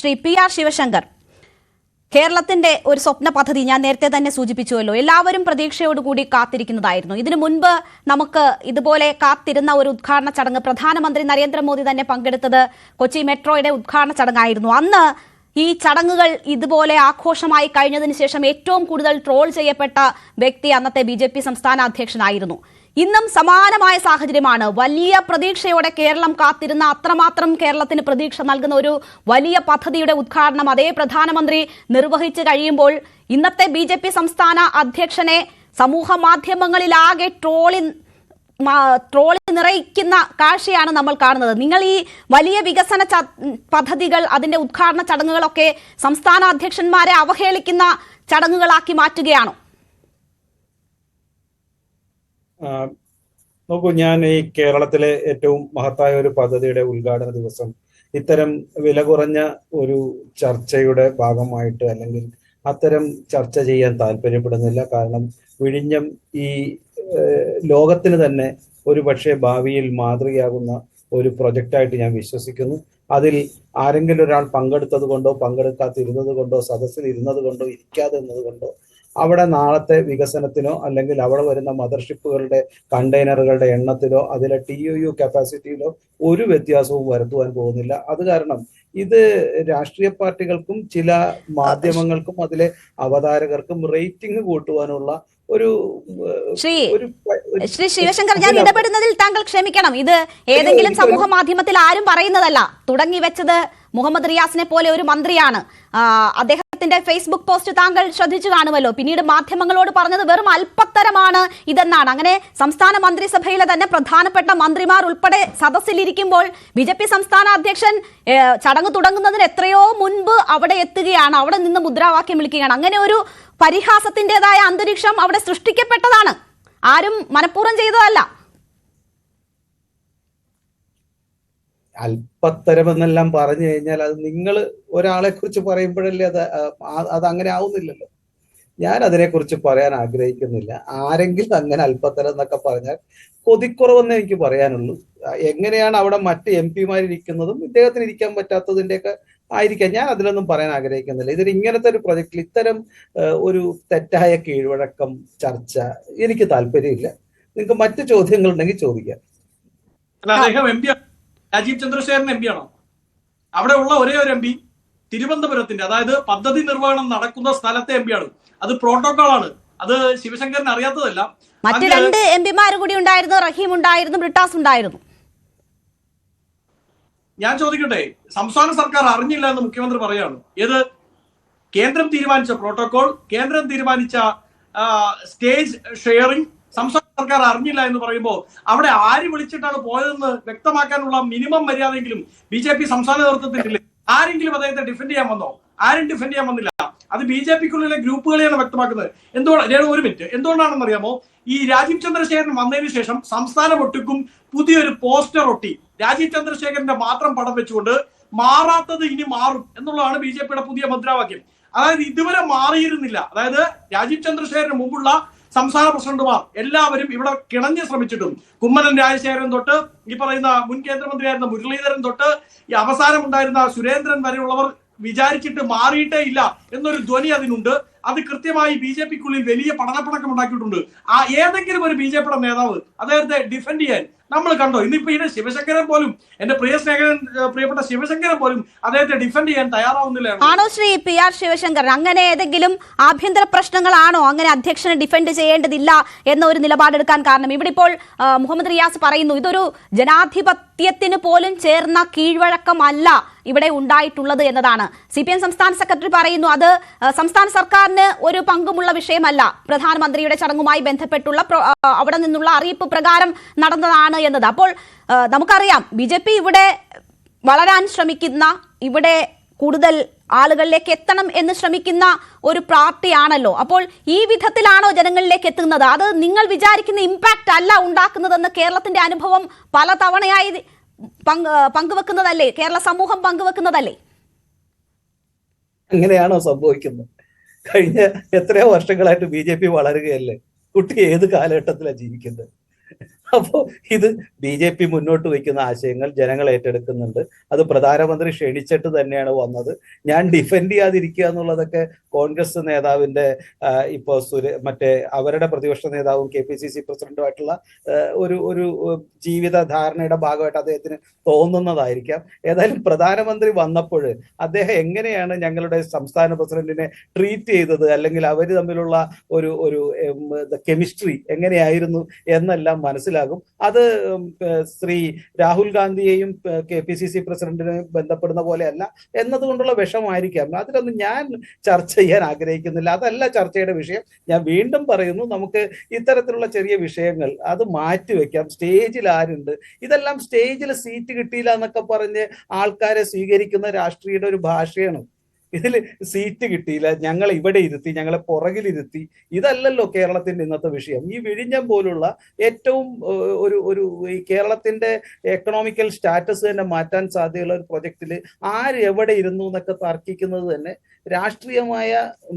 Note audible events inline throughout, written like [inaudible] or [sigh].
Shri P R Sivasankar കേരളത്തിന്റെ ഒരു സ്വപ്ന പദ്ധതി ഞാൻ നേരത്തെ തന്നെ സൂചിപ്പിച്ചുവല്ലോ. എല്ലാവരും പ്രതീക്ഷയോടുകൂടി കാത്തിരിക്കുന്നതായിരുന്നു. ഇതിനു മുൻപ് നമുക്ക് ഇതുപോലെ കാത്തിരുന്ന ഒരു ഉദ്ഘാടന ചടങ്ങ് പ്രധാനമന്ത്രി നരേന്ദ്രമോദി തന്നെ പങ്കെടുത്തത് കൊച്ചി മെട്രോയുടെ ഉദ്ഘാടന ചടങ്ങായിരുന്നു. അന്ന് ഈ ചടങ്ങുകൾ ഇതുപോലെ ആഘോഷമായി കഴിഞ്ഞതിന് ശേഷം ഏറ്റവും കൂടുതൽ ട്രോൾ ചെയ്യപ്പെട്ട വ്യക്തി അന്നത്തെ ബി സംസ്ഥാന അധ്യക്ഷനായിരുന്നു. ഇന്നും സമാനമായ സാഹചര്യമാണ്. വലിയ പ്രതീക്ഷയോടെ കേരളം കാത്തിരുന്ന അത്രമാത്രം കേരളത്തിന് പ്രതീക്ഷ നൽകുന്ന ഒരു വലിയ പദ്ധതിയുടെ ഉദ്ഘാടനം അതേ പ്രധാനമന്ത്രി നിർവഹിച്ചു കഴിയുമ്പോൾ ഇന്നത്തെ ബി ജെ പി സംസ്ഥാന അധ്യക്ഷനെ സമൂഹ മാധ്യമങ്ങളിലാകെ ട്രോളി ട്രോളി നിറയ്ക്കുന്ന കാഴ്ചയാണ് നമ്മൾ കാണുന്നത്. നിങ്ങൾ ഈ വലിയ വികസന പദ്ധതികൾ അതിന്റെ ഉദ്ഘാടന ചടങ്ങുകളൊക്കെ സംസ്ഥാന അധ്യക്ഷന്മാരെ അവഹേളിക്കുന്ന ചടങ്ങുകളാക്കി മാറ്റുകയാണോ ആ, നോക്കൂ ഞാൻ ഈ കേരളത്തിലെ ഏറ്റവും മഹത്തായ ഒരു പദ്ധതിയുടെ ഉദ്ഘാടന ദിവസം ഇത്തരം വില കുറഞ്ഞ ഒരു ചർച്ചയുടെ ഭാഗമായിട്ട് അല്ലെങ്കിൽ അത്തരം ചർച്ച ചെയ്യാൻ താല്പര്യപ്പെടുന്നില്ല. കാരണം വിഴിഞ്ഞം ഈ ലോകത്തിന് തന്നെ ഒരു പക്ഷേ ഭാവിയിൽ മാതൃകയാകുന്ന ഒരു പ്രൊജക്റ്റായിട്ട് ഞാൻ വിശ്വസിക്കുന്നു. അതിൽ ആരെങ്കിലും ഒരാൾ പങ്കെടുത്തത് കൊണ്ടോ പങ്കെടുക്കാതിരുന്നത് കൊണ്ടോ സദസ്സിൽ ഇരുന്നത് കൊണ്ടോ ഇരിക്കാതെ നിന്നത് കൊണ്ടോ അവിടെ നാളത്തെ വികസനത്തിനോ അല്ലെങ്കിൽ അവിടെ വരുന്ന മദർഷിപ്പുകളുടെ കണ്ടെയ്നറുകളുടെ എണ്ണത്തിലോ അതിലെ ടി യു യു കപ്പാസിറ്റിയിലോ ഒരു വ്യത്യാസവും വരുത്തുവാൻ പോകുന്നില്ല. അത് കാരണം ഇത് രാഷ്ട്രീയ പാർട്ടികൾക്കും ചില മാധ്യമങ്ങൾക്കും അതിലെ അവതാരകർക്കും റേറ്റിംഗ് കൂട്ടുവാനുള്ള ഒരു ശ്രീ ശ്രീ ശിവശങ്കർ ഞാൻ ഇടപെടുന്നതിൽ താങ്കൾ ക്ഷമിക്കണം. ഇത് ഏതെങ്കിലും സമൂഹ മാധ്യമത്തിൽ ആരും പറയുന്നതല്ല. തുടങ്ങി വെച്ചത് മുഹമ്മദ് റിയാസിനെ പോലെ ഒരു മന്ത്രിയാണ്. ആ, അദ്ദേഹത്തിന്റെ ഫേസ്ബുക്ക് പോസ്റ്റ് താങ്കൾ ശ്രദ്ധിച്ചു കാണുമല്ലോ. പിന്നീട് മാധ്യമങ്ങളോട് പറഞ്ഞത് വെറും അല്പത്തരമാണ് ഇതെന്നാണ്. അങ്ങനെ സംസ്ഥാന മന്ത്രിസഭയിലെ തന്നെ പ്രധാനപ്പെട്ട മന്ത്രിമാർ ഉൾപ്പെടെ സദസ്സിലിരിക്കുമ്പോൾ ബി ജെ പി സംസ്ഥാന അധ്യക്ഷൻ ചടങ്ങ് തുടങ്ങുന്നതിന് എത്രയോ മുൻപ് അവിടെ എത്തുകയാണ്. അവിടെ നിന്ന് മുദ്രാവാക്യം വിളിക്കുകയാണ്. അങ്ങനെ ഒരു പരിഹാസത്തിന്റേതായ അന്തരീക്ഷം അവിടെ സൃഷ്ടിക്കപ്പെട്ടതാണ്. ആരും മനഃപൂർവം ചെയ്തതല്ല. അല്പത്തരം എന്നെല്ലാം പറഞ്ഞു കഴിഞ്ഞാൽ അത് നിങ്ങൾ ഒരാളെ കുറിച്ച് പറയുമ്പോഴല്ലേ അത് അത് അങ്ങനെ ആവുന്നില്ലല്ലോ. ഞാൻ അതിനെക്കുറിച്ച് പറയാൻ ആഗ്രഹിക്കുന്നില്ല. ആരെങ്കിലും അങ്ങനെ അല്പത്തരം എന്നൊക്കെ പറഞ്ഞാൽ കൊതിക്കുറവെന്ന് എനിക്ക് പറയാനുള്ളൂ. എങ്ങനെയാണ് അവിടെ മറ്റ് എം പിമാർ ഇരിക്കുന്നതും ഇദ്ദേഹത്തിന് ഇരിക്കാൻ പറ്റാത്തതിന്റെയൊക്കെ ആയിരിക്കാം. ഞാൻ അതിലൊന്നും പറയാൻ ആഗ്രഹിക്കുന്നില്ല. ഇതിൽ ഇങ്ങനത്തെ ഒരു പ്രൊജക്റ്റിൽ ഇത്തരം ഒരു തെറ്റായ കീഴ്വഴക്കം ചർച്ച എനിക്ക് താല്പര്യമില്ല. നിങ്ങൾക്ക് മറ്റു ചോദ്യങ്ങൾ ഉണ്ടെങ്കിൽ ചോദിക്കാം രാജീവ് ചന്ദ്രശേഖരൻ എം പി ആണോ? അവിടെ ഉള്ള ഒരേ ഒരു എം പി തിരുവനന്തപുരത്തിന്റെ അതായത് പദ്ധതി നിർവഹണം നടക്കുന്ന സ്ഥലത്തെ എം പി ആണ്. അത് പ്രോട്ടോകോൾ ആണ്. അത് ശിവശങ്കരൻ അറിയാത്തതല്ല. മറ്റ് രണ്ട് എം പിമാർ കൂടി ഉണ്ടായിരുന്നു റഹീം ഉണ്ടായിരുന്നു ബ്രിട്ടാസ് ഉണ്ടായിരുന്നു. ഞാൻ ചോദിക്കട്ടെ സംസ്ഥാന സർക്കാർ അറിഞ്ഞില്ല എന്ന് മുഖ്യമന്ത്രി പറയാണ്. ഏത്? കേന്ദ്രം തീരുമാനിച്ച പ്രോട്ടോകോൾ കേന്ദ്രം തീരുമാനിച്ച സ്റ്റേജ് ഷെയറിംഗ് സംസ്ഥാന സർക്കാർ അറിഞ്ഞില്ല എന്ന് പറയുമ്പോൾ അവിടെ ആര് വിളിച്ചിട്ടാണ് പോയതെന്ന് വ്യക്തമാക്കാനുള്ള മിനിമം മര്യാദയെങ്കിലും ബി ജെ പി സംസ്ഥാന നേതൃത്വത്തിനില്ലേ ആരെങ്കിലും അദ്ദേഹത്തെ ഡിഫെൻഡ് ചെയ്യാൻ വന്നോ? ആരും ഡിഫെൻഡ് ചെയ്യാൻ വന്നില്ല. അത് ബി ജെ പിക്കുള്ളിലെ ഗ്രൂപ്പുകളെയാണ് വ്യക്തമാക്കുന്നത്. എന്തുകൊണ്ട് ഞാൻ ഒരു മിനിറ്റ് എന്തുകൊണ്ടാണെന്ന് അറിയാമോ ഈ രാജീവ് ചന്ദ്രശേഖരൻ വന്നതിന് ശേഷം സംസ്ഥാനം ഒട്ടുക്കും പുതിയൊരു പോസ്റ്റർ ഒട്ടി. രാജീവ് ചന്ദ്രശേഖരന്റെ മാത്രം പടം വെച്ചുകൊണ്ട് മാറാത്തത് ഇനി മാറും എന്നുള്ളതാണ് ബി ജെ പിയുടെ പുതിയ മുദ്രാവാക്യം. അതായത് ഇതുവരെ മാറിയിരുന്നില്ല. അതായത് രാജീവ് ചന്ദ്രശേഖരന് മുമ്പുള്ള സംസ്ഥാന പ്രസിഡന്റുമാർ എല്ലാവരും ഇവിടെ കിണഞ്ഞ് ശ്രമിച്ചിട്ടും. കുമ്മനം രാജശേഖരൻ തൊട്ട് ഈ പറയുന്ന മുൻ കേന്ദ്രമന്ത്രിയായിരുന്ന മുരളീധരൻ തൊട്ട് ഈ അവസാനം ഉണ്ടായിരുന്ന സുരേന്ദ്രൻ വരെയുള്ളവർ വിചാരിച്ചിട്ട് മാറിയിട്ടേ ഇല്ല എന്നൊരു ധ്വനി അതിനുണ്ട്. അത് കൃത്യമായി ബി ജെ പിക്കുള്ളിൽ വലിയ പഠനപ്പണക്കം ഉണ്ടാക്കിയിട്ടുണ്ട്. ആ ഏതെങ്കിലും ഒരു ബി ജെ പിയുടെ നേതാവ് അതായത് ഡിഫെൻഡ് ചെയ്യാൻ നമ്മൾ കണ്ടോ ഇന്നിപ്പോ ഇതിന്റെ ശിവശങ്കരൻ പോലും എന്റെ പ്രിയ സ്നേഹിതൻ പ്രിയപ്പെട്ട ശിവശങ്കരൻ പോലും അദ്ദേഹത്തെ ഡിഫെൻഡ് ചെയ്യാൻ തയ്യാറാവുന്നില്ല ആണോ ശ്രീ പി ആർ ശിവശങ്കർ? അങ്ങനെ ഏതെങ്കിലും ആഭ്യന്തര പ്രശ്നങ്ങളാണോ അങ്ങനെ അധ്യക്ഷനെ ഡിഫെൻഡ് ചെയ്യേണ്ടതില്ല എന്ന ഒരു നിലപാടെടുക്കാൻ കാരണം? ഇവിടെ ഇപ്പോൾ മുഹമ്മദ് റിയാസ് പറയുന്നു ഇതൊരു ജനാധിപത്യത്തിന് പോലും ചേർന്ന കീഴ്വഴക്കമല്ല ഇവിടെ ഉണ്ടായിട്ടുള്ളത് എന്നതാണ്. സി പി എം സംസ്ഥാന സെക്രട്ടറി പറയുന്നു അത് സംസ്ഥാന സർക്കാരിന് ഒരു പങ്കുമുള്ള വിഷയമല്ല. പ്രധാനമന്ത്രിയുടെ ചടങ്ങുമായി ബന്ധപ്പെട്ടുള്ള അവിടെ നിന്നുള്ള അറിയിപ്പ് പ്രകാരം നടന്നതാണ് എന്നത്. അപ്പോൾ നമുക്കറിയാം ബി ജെ പി ഇവിടെ വളരാൻ ശ്രമിക്കുന്ന ഇവിടെ കൂടുതൽ ആളുകളിലേക്ക് എത്തണം എന്ന് ശ്രമിക്കുന്ന ഒരു പാർട്ടിയാണല്ലോ. അപ്പോൾ ഈ വിധത്തിലാണോ ജനങ്ങളിലേക്ക് എത്തുന്നത്? അത് നിങ്ങൾ വിചാരിക്കുന്ന ഇമ്പാക്റ്റ് അല്ല ഉണ്ടാക്കുന്നതെന്ന് കേരളത്തിന്റെ അനുഭവം പല തവണയായി പങ്ക് പങ്കുവെക്കുന്നതല്ലേ? കേരള സമൂഹം പങ്കുവെക്കുന്നതല്ലേ? അങ്ങനെയാണോ സംഭവിക്കുന്നത്? കഴിഞ്ഞ എത്രയോ വർഷങ്ങളായിട്ട് ബി ജെ പി വളരുകയല്ലേ? കുട്ടി ഏത് കാലഘട്ടത്തിലാണ് ജീവിക്കുന്നത്? [laughs] അപ്പോൾ ഇത് ബി ജെ പി മുന്നോട്ട് വയ്ക്കുന്ന ആശയങ്ങൾ ജനങ്ങൾ ഏറ്റെടുക്കുന്നുണ്ട്. അത് പ്രധാനമന്ത്രി ക്ഷണിച്ചിട്ട് തന്നെയാണ് വന്നത്. ഞാൻ ഡിഫെൻഡ് ചെയ്യാതിരിക്കുക എന്നുള്ളതൊക്കെ കോൺഗ്രസ് നേതാവിന്റെ ഇപ്പോ സുര മറ്റേ അവരുടെ പ്രതിപക്ഷ നേതാവും കെ പി സി സി പ്രസിഡന്റുമായിട്ടുള്ള ഒരു ഒരു ജീവിത ധാരണയുടെ ഭാഗമായിട്ട് അദ്ദേഹത്തിന് തോന്നുന്നതായിരിക്കാം. ഏതായാലും പ്രധാനമന്ത്രി വന്നപ്പോൾ അദ്ദേഹം എങ്ങനെയാണ് ഞങ്ങളുടെ സംസ്ഥാന പ്രസിഡന്റിനെ ട്രീറ്റ് ചെയ്തത്? അല്ലെങ്കിൽ അവർ തമ്മിലുള്ള ഒരു ഒരു കെമിസ്ട്രി എങ്ങനെയായിരുന്നു? എന്നെല്ലാം മനസ്സിലാകും. അത് ശ്രീ രാഹുൽ ഗാന്ധിയെയും കെ പി സി സി പ്രസിഡന്റിനെയും ബന്ധപ്പെടുന്ന പോലെയല്ല എന്നതുകൊണ്ടുള്ള വിഷമായിരിക്കാം അതിലൊന്നും ഞാൻ ചർച്ച ചെയ്യാൻ ആഗ്രഹിക്കുന്നില്ല. അതല്ല ചർച്ചയുടെ വിഷയം. ഞാൻ വീണ്ടും പറയുന്നു നമുക്ക് ഇത്തരത്തിലുള്ള ചെറിയ വിഷയങ്ങൾ അത് മാറ്റിവെക്കാം സ്റ്റേജിൽ ആരുണ്ട്? ഇതെല്ലാം സ്റ്റേജിൽ സീറ്റ് കിട്ടിയില്ല എന്നൊക്കെ പറഞ്ഞ് ആൾക്കാരെ സ്വീകരിക്കുന്ന രാഷ്ട്രീയയുടെ ഒരു ഭാഷയാണ് ഇതിൽ സീറ്റ് കിട്ടിയില്ല ഞങ്ങൾ ഇവിടെ ഇരുത്തി ഞങ്ങളെ പുറകിലിരുത്തി. ഇതല്ലല്ലോ കേരളത്തിന്റെ ഇന്നത്തെ വിഷയം. ഈ വിഴിഞ്ഞം പോലുള്ള ഏറ്റവും ഒരു ഒരു ഈ കേരളത്തിന്റെ എക്കണോമിക്കൽ സ്റ്റാറ്റസ് തന്നെ മാറ്റാൻ സാധ്യതയുള്ള ഒരു പ്രൊജക്റ്റിൽ ആര് എവിടെ ഇരുന്നു എന്നൊക്കെ തർക്കിക്കുന്നത് തന്നെ രാഷ്ട്രീയമായ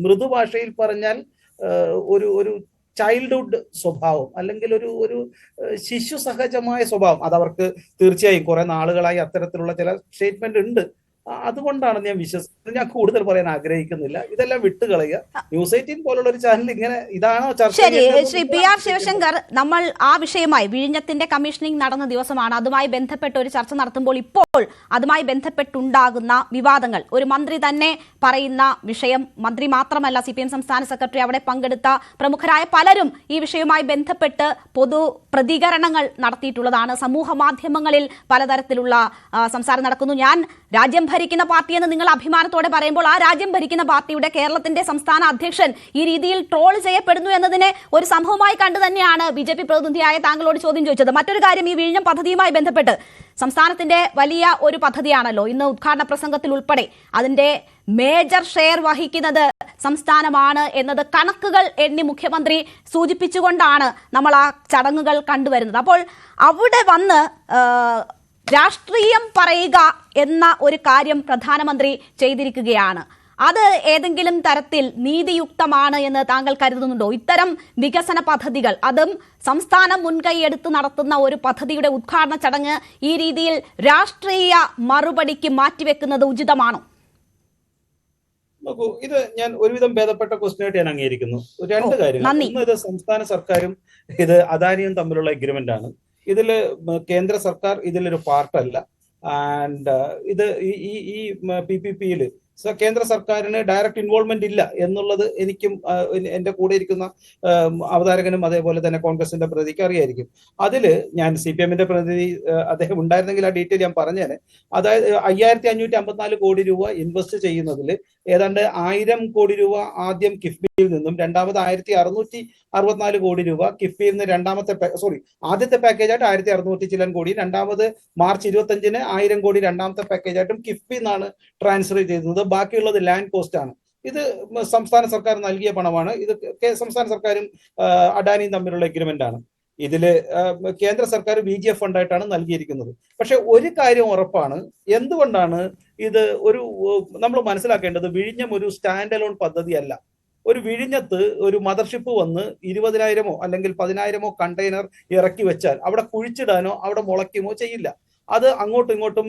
മൃദുഭാഷയിൽ പറഞ്ഞാൽ ഒരു ഒരു ചൈൽഡ്ഹുഡ് സ്വഭാവം അല്ലെങ്കിൽ ഒരു ഒരു ശിശു സഹജമായ സ്വഭാവം. അതവർക്ക് തീർച്ചയായും കുറെ നാളുകളായി അത്തരത്തിലുള്ള ചില സ്റ്റേറ്റ്മെന്റ് ഉണ്ട്. അതുകൊണ്ടാണ് ഞാൻ വിശ്വസിക്കുന്നത് ഞാൻ കൂടുതൽ പറയാൻ ആഗ്രഹിക്കുന്നില്ല. ഇതെല്ലാം വിട്ടുകളയുക. ന്യൂസ് എയ്റ്റീൻ പോലുള്ള ഒരു ചാനൽ ഇങ്ങനെ ഇതാണോ ചർച്ച ശരി ശ്രീ പി ആർ ശിവശങ്കർ നമ്മൾ ആ വിഷയമായി വിഴിഞ്ഞത്തിന്റെ കമ്മീഷനിങ് നടന്ന ദിവസമാണ്. അതുമായി ബന്ധപ്പെട്ട് ഒരു ചർച്ച നടത്തുമ്പോൾ ഇപ്പോൾ അതുമായി ബന്ധപ്പെട്ടുണ്ടാകുന്ന വിവാദങ്ങൾ. ഒരു മന്ത്രി തന്നെ പറയുന്ന വിഷയം മന്ത്രി മാത്രമല്ല സി പി എം സംസ്ഥാന സെക്രട്ടറി അവിടെ പങ്കെടുത്ത പ്രമുഖരായ പലരും ഈ വിഷയവുമായി ബന്ധപ്പെട്ട് പൊതു പ്രതികരണങ്ങൾ നടത്തിയിട്ടുള്ളതാണ്. സമൂഹ മാധ്യമങ്ങളിൽ പലതരത്തിലുള്ള സംസാരം നടക്കുന്നു. ഞാൻ രാജ്യം ഭരിക്കുന്ന പാർട്ടി എന്ന് നിങ്ങൾ അഭിമാനത്തോടെ പറയുമ്പോൾ ആ രാജ്യം ഭരിക്കുന്ന പാർട്ടിയുടെ കേരളത്തിന്റെ സംസ്ഥാന അധ്യക്ഷൻ ഈ രീതിയിൽ ട്രോൾ ചെയ്യപ്പെടുന്നു എന്നതിനെ ഒരു സംഭവമായി കണ്ടു തന്നെയാണ് ബി ജെ പി പ്രതിനിധിയായ താങ്കളോട് ചോദ്യം ചോദിച്ചത്. മറ്റൊരു കാര്യം ഈ വിഴിഞ്ഞം പദ്ധതിയുമായി ബന്ധപ്പെട്ട് സംസ്ഥാനത്തിന്റെ വലിയ ഒരു പദ്ധതിയാണല്ലോ. ഇന്ന് ഉദ്ഘാടന പ്രസംഗത്തിൽ ഉൾപ്പെടെ അതിന്റെ മേജർ ഷെയർ വഹിക്കുന്നത് സംസ്ഥാനമാണ് എന്നത് കണക്കുകൾ എണ്ണി മുഖ്യമന്ത്രി സൂചിപ്പിച്ചുകൊണ്ടാണ് നമ്മൾ ആ ചടങ്ങുകൾ കണ്ടുവരുന്നത്. അപ്പോൾ അവിടെ വന്ന് രാഷ്ട്രീയം പറയുക എന്ന ഒരു കാര്യം പ്രധാനമന്ത്രി ചെയ്തിരിക്കുകയാണ്. അത് ഏതെങ്കിലും തരത്തിൽ നീതിയുക്തമാണ് എന്ന് താങ്കൾ കരുതുന്നുണ്ടോ? ഇത്തരം വികസന പദ്ധതികൾ അതും സംസ്ഥാനം മുൻകൈയെടുത്ത് നടത്തുന്ന ഒരു പദ്ധതിയുടെ ഉദ്ഘാടന ചടങ്ങ് ഈ രീതിയിൽ രാഷ്ട്രീയ മറുപടിക്ക് മാറ്റിവെക്കുന്നത് ഉചിതമാണോ? നോക്കൂ ഇത് ഞാൻ ഒരുവിധം ഭേദപ്പെട്ട ക്വസ്റ്റ്യൻ ആയിട്ട് ഞാൻ അംഗീകരിക്കുന്നു. രണ്ട് കാര്യങ്ങൾ. ഒന്ന് ഇത് സംസ്ഥാന സർക്കാരും ഇത് അദാനിയും തമ്മിലുള്ള എഗ്രിമെന്റ് ആണ്. ഇതിൽ മ- കേന്ദ്ര സർക്കാർ ഇതിലൊരു പാർട്ടല്ല. ആൻഡ് ഇത് ഈ ഈ പി പി പിയിൽ കേന്ദ്ര സർക്കാരിന് ഡയറക്റ്റ് ഇൻവോൾവ്മെന്റ് ഇല്ല എന്നുള്ളത് എനിക്കും എന്റെ കൂടെ ഇരിക്കുന്ന അവതാരകനും അതേപോലെ തന്നെ കോൺഗ്രസിന്റെ പ്രതിക്ക് അറിയായിരിക്കും. അതിൽ ഞാൻ സി പി എമ്മിന്റെ പ്രതിനിധി അദ്ദേഹം ഉണ്ടായിരുന്നെങ്കിൽ ആ ഡീറ്റെയിൽ ഞാൻ പറഞ്ഞേനെ. അതായത് അയ്യായിരത്തി അഞ്ഞൂറ്റി അമ്പത്തിനാല് കോടി രൂപ ഇൻവെസ്റ്റ് ചെയ്യുന്നതിൽ ഏതാണ്ട് ആയിരം കോടി രൂപ ആദ്യം കിഫ്ബിയിൽ നിന്നും രണ്ടാമത് ആയിരത്തി അറുന്നൂറ്റി അറുപത്തിനാല് കോടി രൂപ കിഫ്ബിയിൽ നിന്ന് രണ്ടാമത്തെ സോറി ആദ്യത്തെ പാക്കേജായിട്ട് ആയിരത്തി അറുന്നൂറ്റി ചില്ലൻ കോടി രണ്ടാമത് മാർച്ച് ഇരുപത്തഞ്ചിന് ആയിരം കോടി രണ്ടാമത്തെ പാക്കേജായിട്ടും കിഫ്ബി എന്നാണ് ട്രാൻസ്ഫർ ചെയ്തത്. ബാക്കിയുള്ളത് ലാൻഡ് കോസ്റ്റ് ആണ്. ഇത് സംസ്ഥാന സർക്കാർ നൽകിയ പണമാണ്. ഇത് സംസ്ഥാന സർക്കാരും അഡാനിയും തമ്മിലുള്ള എഗ്രിമെന്റ് ആണ്. ഇതിൽ കേന്ദ്ര സർക്കാർ ബി ജി എഫ് ഫണ്ടായിട്ടാണ് നൽകിയിരിക്കുന്നത്. പക്ഷെ ഒരു കാര്യം ഉറപ്പാണ്. എന്തുകൊണ്ടാണ് ഇത് ഒരു നമ്മൾ മനസ്സിലാക്കേണ്ടത് വിഴിഞ്ഞം ഒരു സ്റ്റാൻഡ് അലോൺ പദ്ധതിയല്ല. ഒരു വിഴിഞ്ഞത്ത് ഒരു മദർഷിപ്പ് വന്ന് ഇരുപതിനായിരമോ അല്ലെങ്കിൽ പതിനായിരമോ കണ്ടെയ്നർ ഇറക്കി വെച്ചാൽ അവിടെ കുഴിച്ചിടാനോ അവിടെ മുളയ്ക്കുമോ ചെയ്യില്ല. അത് അങ്ങോട്ടും ഇങ്ങോട്ടും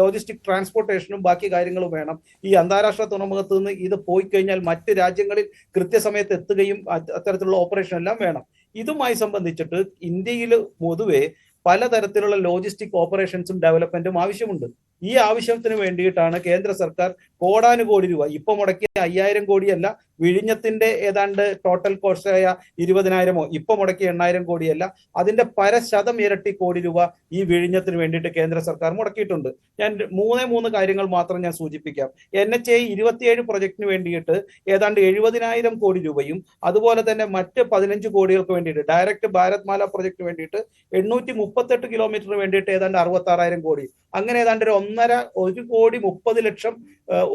ലോജിസ്റ്റിക് ട്രാൻസ്പോർട്ടേഷനും ബാക്കി കാര്യങ്ങളും വേണം. ഈ അന്താരാഷ്ട്ര തുറമുഖത്ത് നിന്ന് ഇത് പോയി കഴിഞ്ഞാൽ മറ്റ് രാജ്യങ്ങളിൽ കൃത്യസമയത്ത് എത്തുകയും അത്തരത്തിലുള്ള ഓപ്പറേഷൻ എല്ലാം വേണം. ഇതുമായി സംബന്ധിച്ചിട്ട് ഇന്ത്യയിൽ പൊതുവെ പലതരത്തിലുള്ള ലോജിസ്റ്റിക് ഓപ്പറേഷൻസും ഡെവലപ്മെന്റും ആവശ്യമുണ്ട്. ഈ ആവശ്യത്തിന് വേണ്ടിയിട്ടാണ് കേന്ദ്ര സർക്കാർ കോടാനുകോടി രൂപ ഇപ്പൊ മുടക്കിയ അയ്യായിരം കോടിയല്ല വിഴിഞ്ഞത്തിന്റെ ഏതാണ്ട് ടോട്ടൽ കോസ്റ്റായ ഇരുപതിനായിരമോ ഇപ്പൊ മുടക്കിയ എണ്ണായിരം കോടിയല്ല അതിന്റെ പരശതം ഇരട്ടി കോടി രൂപ ഈ വിഴിഞ്ഞത്തിന് വേണ്ടിയിട്ട് കേന്ദ്ര സർക്കാർ മുടക്കിയിട്ടുണ്ട്. ഞാൻ മൂന്നേ മൂന്ന് കാര്യങ്ങൾ മാത്രം ഞാൻ സൂചിപ്പിക്കാം. എൻ എച്ച് ഐ ഇരുപത്തിയേഴ് പ്രൊജക്ടിന് വേണ്ടിയിട്ട് ഏതാണ്ട് എഴുപതിനായിരം കോടി രൂപയും അതുപോലെ തന്നെ മറ്റ് പതിനഞ്ച് കോടികൾക്ക് വേണ്ടിയിട്ട് ഡയറക്റ്റ് ഭാരത് മാല പ്രൊജക്ടിന് വേണ്ടിയിട്ട് എണ്ണൂറ്റി മുപ്പത്തെട്ട് കിലോമീറ്ററിന് വേണ്ടിയിട്ട് ഏതാണ്ട് അറുപത്തി കോടി. അങ്ങനെ ഏതാണ്ട് ഒരു ഒന്നര ഒരു കോടി മുപ്പത് ലക്ഷം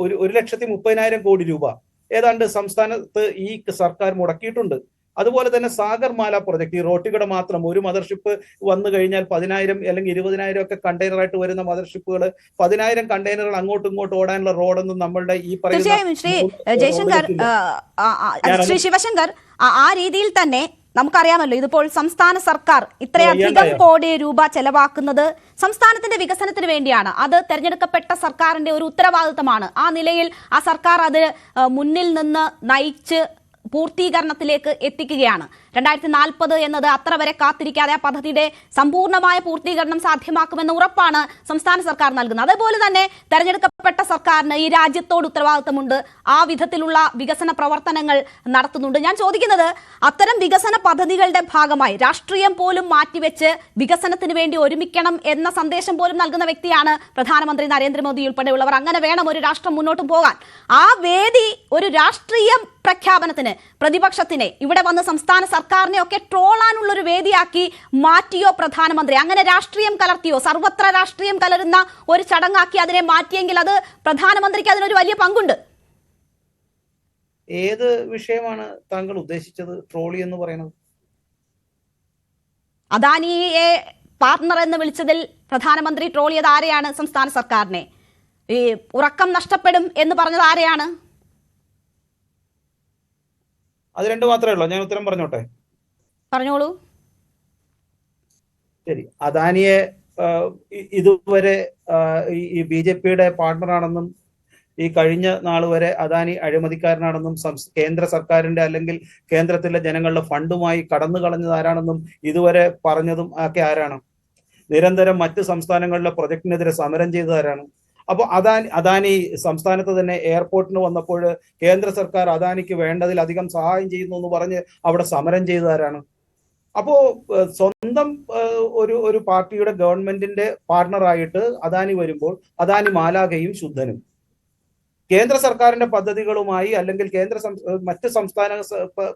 ഒരു ഒരു ലക്ഷത്തി മുപ്പതിനായിരം കോടി രൂപ. ഏതാണ്ട് സംസ്ഥാനത്ത് ഈ സർക്കാർ മുടക്കിയിട്ടുണ്ട്. അതുപോലെ തന്നെ സാഗർമാല പ്രൊജക്ട് ഈ റോട്ടിയുടെ മാത്രം ഒരു മദർഷിപ്പ് വന്നു കഴിഞ്ഞാൽ പതിനായിരം അല്ലെങ്കിൽ ഇരുപതിനായിരം ഒക്കെ കണ്ടെയ്നറായിട്ട് വരുന്ന മദർഷിപ്പുകൾ പതിനായിരം കണ്ടെയ്നറുകൾ അങ്ങോട്ടും ഇങ്ങോട്ടും ഓടാനുള്ള റോഡൊന്നും നമ്മളുടെ ഈ പറയുന്ന ശ്രീ ശിവശങ്കർ ആ രീതിയിൽ തന്നെ നമുക്കറിയാമല്ലോ ഇതിപ്പോൾ സംസ്ഥാന സർക്കാർ ഇത്രയധികം കോടി രൂപ ചെലവാക്കുന്നത് സംസ്ഥാനത്തിന്റെ വികസനത്തിന് വേണ്ടിയാണ്. അത് തെരഞ്ഞെടുക്കപ്പെട്ട സർക്കാരിന്റെ ഒരു ഉത്തരവാദിത്തമാണ്. ആ നിലയിൽ ആ സർക്കാർ അത് മുന്നിൽ നിന്ന് നയിച്ച് പൂർത്തീകരണത്തിലേക്ക് എത്തിക്കുകയാണ്. രണ്ടായിരത്തി നാൽപ്പത് എന്നത് അത്ര വരെ കാത്തിരിക്കാതെ ആ പദ്ധതിയുടെ സമ്പൂർണമായ പൂർത്തീകരണം സാധ്യമാക്കുമെന്ന ഉറപ്പാണ് സംസ്ഥാന സർക്കാർ നൽകുന്നത്. അതേപോലെ തന്നെ തെരഞ്ഞെടുക്കപ്പെട്ട സർക്കാരിന് ഈ രാജ്യത്തോട് ഉത്തരവാദിത്തമുണ്ട്. ആ വിധത്തിലുള്ള വികസന പ്രവർത്തനങ്ങൾ നടത്തുന്നുണ്ട്. ഞാൻ ചോദിക്കുന്നത് അത്തരം വികസന പദ്ധതികളുടെ ഭാഗമായി രാഷ്ട്രീയം പോലും മാറ്റിവെച്ച് വികസനത്തിന് വേണ്ടി ഒരുമിക്കണം എന്ന സന്ദേശം പോലും നൽകുന്ന വ്യക്തിയാണ് പ്രധാനമന്ത്രി നരേന്ദ്രമോദി ഉൾപ്പെടെയുള്ളവർ. അങ്ങനെ വേണം ഒരു രാഷ്ട്രം മുന്നോട്ട് പോകാൻ. ആ വേദി ഒരു രാഷ്ട്രീയ പ്രഖ്യാപനത്തിന് പ്രതിപക്ഷത്തിനെ ഇവിടെ വന്ന് സംസ്ഥാന സർക്കാരിനെ ഒക്കെ ട്രോളാനുള്ള ഒരു വേദിയാക്കി മാറ്റിയോ പ്രധാനമന്ത്രി? അങ്ങനെ രാഷ്ട്രീയം കലർത്തിയോ? സർവത്ര രാഷ്ട്രീയം കലരുന്ന ഒരു ചടങ്ങാക്കി അതിനെ മാറ്റിയെങ്കിൽ അത് പ്രധാനമന്ത്രിക്ക് അതിനൊരു വലിയ പങ്കുണ്ട്. ഏത് വിഷയമാണ് താങ്കൾ ഉദ്ദേശിച്ചത് ട്രോളി എന്ന് പറയുന്നത്? അദാനിയെ പാർട്ണർ എന്ന് വിളിച്ചതിൽ പ്രധാനമന്ത്രി ട്രോളിയത് ആരെയാണ് സംസ്ഥാന സർക്കാരിനെ? ഈ ഉറക്കം നഷ്ടപ്പെടും എന്ന് പറഞ്ഞത് ആരെയാണ്? അത് രണ്ട് മാത്രമേ ഉള്ളൂ. ഞാൻ ഉത്തരം പറഞ്ഞോട്ടെ? പറഞ്ഞോളൂ. ശരി. അദാനിയെ ഇതുവരെ ഈ- ബി ജെ പിയുടെ പാർട്ണറാണെന്നും ഈ കഴിഞ്ഞ നാൾ വരെ അദാനി അഴിമതിക്കാരനാണെന്നും കേന്ദ്ര സർക്കാരിന്റെ അല്ലെങ്കിൽ കേന്ദ്രത്തിലെ ജനങ്ങളുടെ ഫണ്ടുമായി കടന്നു കളഞ്ഞത് ആരാണെന്നും ഇതുവരെ പറഞ്ഞതും ഒക്കെ ആരാണ്? നിരന്തരം മറ്റ് സംസ്ഥാനങ്ങളിലെ പ്രൊജക്ടിനെതിരെ സമരം ചെയ്തത് ആരാണ്? അപ്പോൾ അദാനി അദാനി സംസ്ഥാനത്ത് തന്നെ എയർപോർട്ടിന് വന്നപ്പോൾ കേന്ദ്ര സർക്കാർ അദാനിക്ക് വേണ്ടതിലധികം സഹായം ചെയ്യുന്നു എന്ന് പറഞ്ഞ് അവിടെ സമരം ചെയ്തതാരാണ് അപ്പോ സ്വന്തം ഒരു ഒരു പാർട്ടിയുടെ ഗവൺമെന്റിന്റെ പാർട്ണറായിട്ട് അദാനി വരുമ്പോൾ അദാനി മാലാകയും ശുദ്ധനും. കേന്ദ്ര സർക്കാരിന്റെ പദ്ധതികളുമായി അല്ലെങ്കിൽ കേന്ദ്ര മറ്റ് സംസ്ഥാന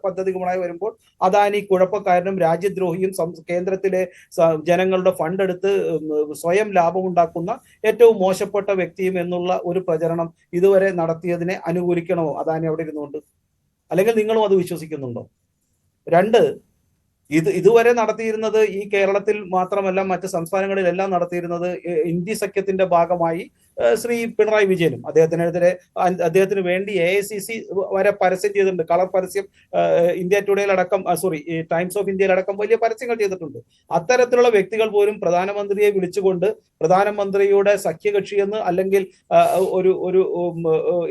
പദ്ധതികളുമായി വരുമ്പോൾ അദാനി കുഴപ്പക്കാരനും രാജ്യദ്രോഹിയും കേന്ദ്രത്തിലെ ജനങ്ങളുടെ ഫണ്ട് എടുത്ത് സ്വയം ലാഭം ഉണ്ടാക്കുന്ന ഏറ്റവും മോശപ്പെട്ട വ്യക്തിയും എന്നുള്ള ഒരു പ്രചരണം ഇതുവരെ നടത്തിയതിനെ അനുകൂലിക്കണമോ? അദാനി അവിടെ ഇരുന്നുകൊണ്ട്. അല്ലെങ്കിൽ നിങ്ങളും അത് വിശ്വസിക്കുന്നുണ്ടോ? രണ്ട് ഇത് ഇതുവരെ നടത്തിയിരുന്നത് ഈ കേരളത്തിൽ മാത്രമല്ല മറ്റ് സംസ്ഥാനങ്ങളിലെല്ലാം നടത്തിയിരുന്നത് ഇന്ത്യ സഖ്യത്തിന്റെ ഭാഗമായി ശ്രീ പിണറായി വിജയനും അദ്ദേഹത്തിനെതിരെ അദ്ദേഹത്തിന് വേണ്ടി എ ഐ സി സി വരെ പരസ്യം ചെയ്തിട്ടുണ്ട്. കളർ പരസ്യം ഇന്ത്യ ഇന്ത്യ ടുഡേയിലടക്കം സോറി ടൈംസ് ഓഫ് ഇന്ത്യയിലടക്കം വലിയ പരസ്യങ്ങൾ ചെയ്തിട്ടുണ്ട്. അത്തരത്തിലുള്ള വ്യക്തികൾ പോലും പ്രധാനമന്ത്രിയെ വിളിച്ചുകൊണ്ട് പ്രധാനമന്ത്രിയുടെ സഖ്യകക്ഷി എന്ന് അല്ലെങ്കിൽ ഒരു ഒരു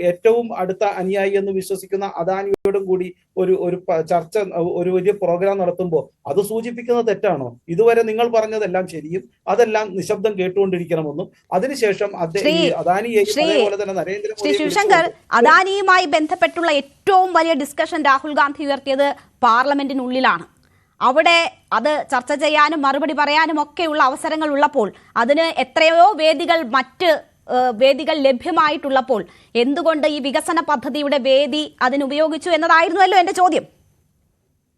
ഏറ്റവും അടുത്ത അനുയായി എന്ന് വിശ്വസിക്കുന്ന അദാനിയോടും കൂടി ഒരു ഒരു ചർച്ച ഒരു വലിയ പ്രോഗ്രാം നടത്തുമ്പോൾ അത് സൂചിപ്പിക്കുന്നത് തെറ്റാണോ? ഇതുവരെ നിങ്ങൾ പറഞ്ഞതെല്ലാം ശരിയും അതെല്ലാം നിശബ്ദം കേട്ടുകൊണ്ടിരിക്കണമെന്നും അതിനുശേഷം അദ്ദേഹം ശ്രീ- ശിവശങ്കർ അദാനിയുമായി ബന്ധപ്പെട്ടുള്ള ഏറ്റവും വലിയ ഡിസ്കഷൻ രാഹുൽ ഗാന്ധി ഉയർത്തിയത് പാർലമെന്റിനുള്ളിലാണ്. അവിടെ അത് ചർച്ച ചെയ്യാനും മറുപടി പറയാനും ഒക്കെയുള്ള അവസരങ്ങൾ ഉള്ളപ്പോൾ അതിന് എത്രയോ വേദികൾ മറ്റ് വേദികൾ ലഭ്യമായിട്ടുള്ളപ്പോൾ എന്തുകൊണ്ട് ഈ വികസന പദ്ധതിയുടെ വേദി അതിനുപയോഗിച്ചു എന്നതായിരുന്നല്ലോ എന്നതായിരുന്നുവല്ലോ എന്റെ ചോദ്യം.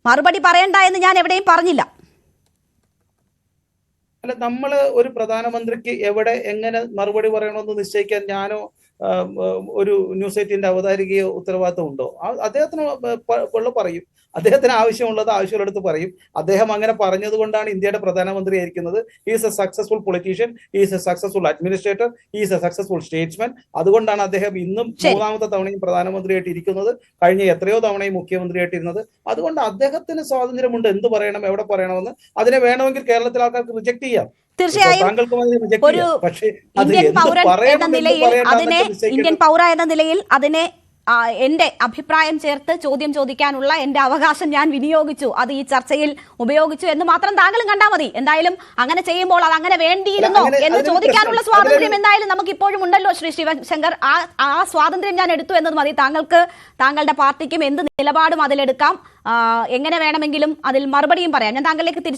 മറുപടി പറയണ്ട എന്ന് ഞാൻ എവിടെയും പറഞ്ഞില്ല. അല്ല നമ്മൾ ഒരു പ്രധാനമന്ത്രിക്ക് എവിടെ എങ്ങനെ മറുപടി പറയണമെന്ന് നിശ്ചയിക്കാൻ ഞാനോ ഒരു ന്യൂസ് എയ്റ്റീന്റെ അവതാരികയോ ഉത്തരവാദിത്വം ഉണ്ടോ അദ്ദേഹത്തിന് ഉള്ള പറയും. അദ്ദേഹത്തിന് ആവശ്യമുള്ളത് ആവശ്യമുള്ളിടത്ത് പറയും. അദ്ദേഹം അങ്ങനെ പറഞ്ഞതുകൊണ്ടാണ് ഇന്ത്യയുടെ പ്രധാനമന്ത്രി ആയിരിക്കുന്നത് is a successful politician is a successful administrator is a successful statesman അതുകൊണ്ടാണ് അദ്ദേഹം ഇന്നും മൂന്നാമത്തെ തവണയും പ്രധാനമന്ത്രിയായിട്ട് ഇരിക്കുന്നത്. കഴിഞ്ഞ എത്രയോ തവണയും മുഖ്യമന്ത്രിയായിട്ട് ഇരുന്നത്. അതുകൊണ്ട് അദ്ദേഹത്തിന് സ്വാതന്ത്ര്യമുണ്ട്. എന്ത് പറയണം എവിടെ പറയണമെന്ന്. അതിനെ വേണമെങ്കിൽ കേരളത്തിലെ ആൾക്കാർക്ക് റിജക്ട് ചെയ്യാം. തീർച്ചയായും ഒരു ഇന്ത്യൻ പൗരൻ എന്ന നിലയിൽ അതിനെ ഇന്ത്യൻ പൗര എന്ന നിലയിൽ അതിനെ എന്റെ അഭിപ്രായം ചേർത്ത് ചോദ്യം ചോദിക്കാനുള്ള എന്റെ അവകാശം ഞാൻ വിനിയോഗിച്ചു. അത് ഈ ചർച്ചയിൽ ഉപയോഗിച്ചു എന്ന് മാത്രം താങ്കളും കണ്ടാൽ മതി. എന്തായാലും അങ്ങനെ ചെയ്യുമ്പോൾ അത് അങ്ങനെ വേണ്ടിയിരുന്നോ എന്ന് ചോദിക്കാനുള്ള സ്വാതന്ത്ര്യം എന്തായാലും നമുക്ക് ഇപ്പോഴും ഉണ്ടല്ലോ ശ്രീ ശിവശങ്കർ. ആ ആ സ്വാതന്ത്ര്യം ഞാൻ എടുത്തു എന്നത് മതി. താങ്കൾക്ക് താങ്കളുടെ പാർട്ടിക്കും എന്ത് നിലപാടും അതിലെടുക്കാം. എങ്ങനെ വേണമെങ്കിലും അതിൽ മറുപടിയും പറയാം. ഞാൻ താങ്കളിലേക്ക് തിരിച്ചു